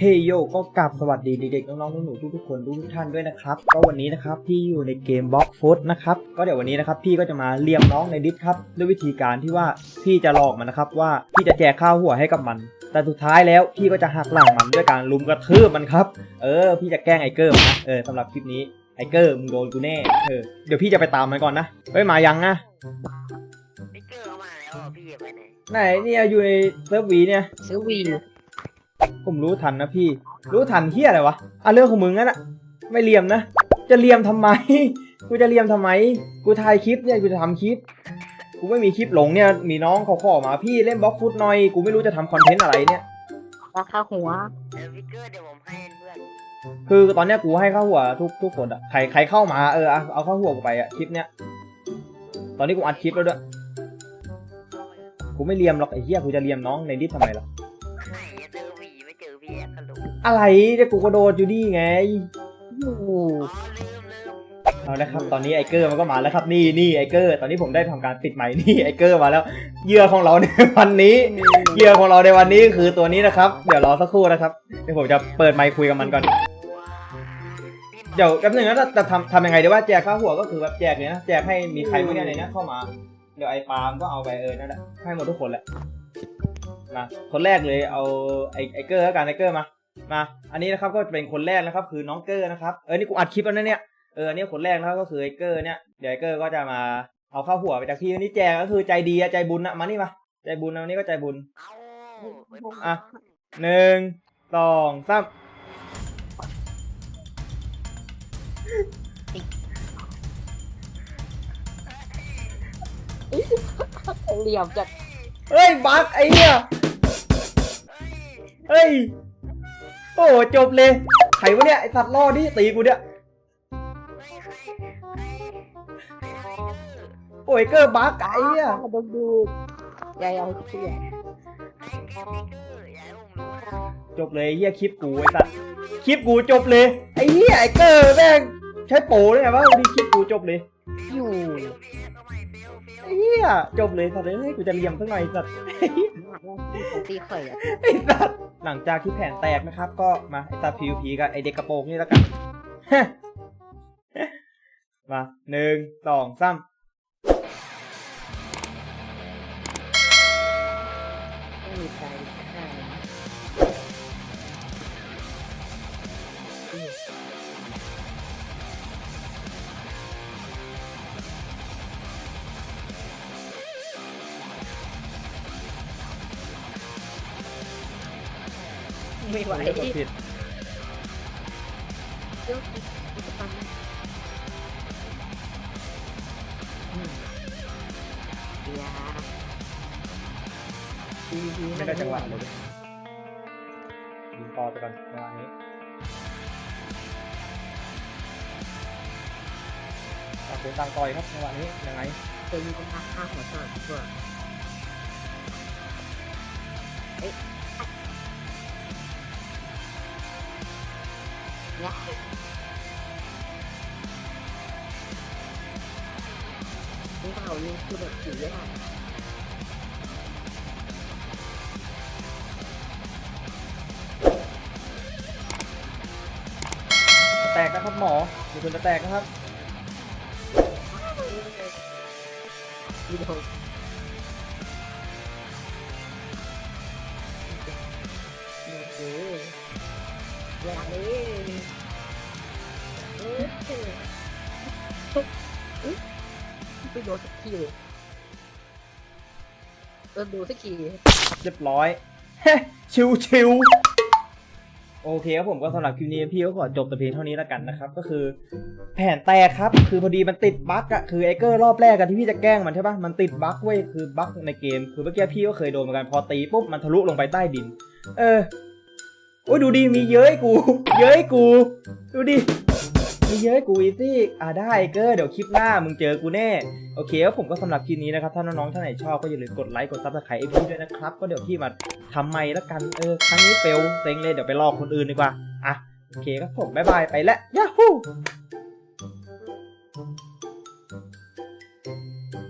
เฮยโยก็กลับสวัสดีเด็กๆน้องๆหนูๆทุกๆคนทุกๆท่านด้วยนะครับ ก็วันนี้นะครับพี่อยู่ในเกมบล็อกฟุตนะครับก็เดี๋ยววันนี้นะครับพี่ก็จะมาเรียมน้องในดิสครับด้วยวิธีการที่ว่าพี่จะหลอกมันนะครับว่าพี่จะแจกข้าวหัวให้กับมัน แต่สุดท้ายแล้วพี่ก็จะหักหลังมันด้วยการลุมกระทืบมันครับเออ พี่จะแกล้งไอเกอร์มันนะเออสำหรับคลิปนี้ไอเกอร์มึงโดนกูแน่เออเดี๋ยวพี่จะไปตามมันก่อนนะเฮ้ยมายังนะสติ๊กเกอร์เข้ามาแล้วอะพี่ไปไหนไหนเนี่ยอยู่ในเซิร์ฟวีเนี่ยซื้อวี ผมรู้ทันนะพี่ รู้ทันเฮียอะไรวะอะเรื่องของมึงงั้นอะไม่เลียมนะ จะเลียมทำไม กูจะเลียมทำไม กูถ่ายคลิปเนี่ย กูจะทำคลิป กูไม่มีคลิปหลงเนี่ย มีน้องเขาขอมา พี่เล่นบล็อกฟุตหน่อย กูไม่รู้จะทำคอนเทนต์อะไรเนี่ยราคาหัวเออสติ๊กเกอร์เดี๋ยวผมให้เพื่อน คือตอนเนี้ยกูให้เข้าหัวทุกทุกคนอะใครใครเข้ามาเออเอาเอาเข้าหัวกูไปอะคลิปเนี้ย ตอนนี้กูอัดคลิปแล้วด้วย กูไม่เลียมหรอกไอ้เหี้ยกูจะเลียมน้องในดิสทำไมล่ะ อคกันลูกอะไรเนี่ยกูกระโดดอยู่ดีไงโอ้โหอ๋อลืมลืมเอาละครับตอนนี้ไอเกอร์มันก็มาแล้วครับนี่นี่ไอเกอร์ ตอนนี้ผมได้ทำการปิดไมค์นี่ไอเกอร์มาแล้วเหยื่อของเราในวันนี้เหยื่อของเราในวันนี้คือตัวนี้นะครับ เดี๋ยวรอสักครู่นะครับเดี๋ยวผมจะเปิดไมค์คุยกับมันก่อน เดี๋ยวแป๊บหนึงนะจะจะทำทำยังไงดีว่าแจกข้าวหัวก็คือแบบแจกเลยนะแจกให้มีใครเมื่อกี้ในเนี้ยเข้ามา เดี๋ยวไอปาล์มก็เอาไปเออนั่นแหละให้หมดทุกคนแหละมาคนแรกเลยเอาไอไอเกอร์แล้วกันไอเกอร์มา มา อันนี้นะครับก็จะเป็นคนแรกนะครับ คือน้องเกอร์นะครับเออนี่กูอัดคลิปแล้วนะเนี่ยเออเนี่ยคนแรกนะครับก็คือไอเกอร์เนี่ยเดี๋ยวไอเกอร์ก็จะมาเอาข้าวหัวไปจากพี่นี่แจกก็คือใจดีอะใจบุญอะมานี่มาใจบุญนะวันนี้ก็ใจบุญเอาไปอะหนึ่งสองสามเหลี่ยมจากเฮ้ยบักไอ้เนี่ยเฮ้ย โอ้จบเลยไขวะเนี่ยไอสัตว์ล่อดิตีกูเนี่ยโอ้ยเกอร์บักไอ้เนี่ยดูดูยายเอาเสียจบเลยเฮียคลิปกูไอ้สัตว์คลิปกูจบเลยไอ้เฮียไอ้เกอร์แม่งใช้โปรเลยไงวะวันนี้คลิปกูจบเลยอยู่ เฮียจบเลยสัตว์เอ้ยกูจะเลียมสักหน่อยสัตว์ตีเขยอะไอ้สัตว์หลังจากที่แผนแตกนะครับ ก็มาไอ้ตาพีพีกับไอเด็กกระโปรงนี่แล้วกัน มาหนึ่งสองสามไม่ ไม่ไหวกดผิดยาไม่ได้จังหวะเลยยิงคอไปก่อนจังหวะนี้ต่างคนต่างต่อยครับจังหวะนี้ยังไงเคยมีคนทักฆ่าหัวสอนตัวเอ๊ะ เนี่ยนี่เรายิงคือแบบผีอะแตกนะครับหมอมีคนจะแตกนะครับวิดีโอโอเคอย่างนี้ โดนสักทีเลยเออดูสักทีเรียบร้อย ชิวชิวโอเคครับผมก็สำหรับคลิปนี้พี่ก็ขอจบแต่เพียงเท่านี้แล้วกันนะครับ ก็คือแผนแตกครับ คือพอดีมันติดบั๊กอะคือไอเกอร์รอบแรกกันที่พี่จะแกล้งมันใช่ปะมันติดบั๊กเว้ยคือบั๊กในเกม คือเมื่อกี้พี่ก็เคยโดนเหมือนกันพอตีปุ๊บมันทะลุลงไปใต้ดิน เออโอ้ยดูดิมีเย้ยกู เย้ยกู ดูดิมี เยอะกูอีซี่อ่าได้ไอเกอร์เดี๋ยวคลิปหน้ามึงเจอกูแน่โอเคครับผมก็สำหรับคลิปนี้นะครับถ้าน้องๆท่านไหนชอบก็อย่าลืมกดไลค์กดซับสไครต์ไอพี่ด้วยนะครับก็เดี๋ยวพี่มาทำใหม่ละกันเออครั้งนี้เฟลเซ็งเลยเดี๋ยวไปลอกคนอื่นดีกว่าอะโอเคครับผมบ๊ายบายไปแล้วยาฮู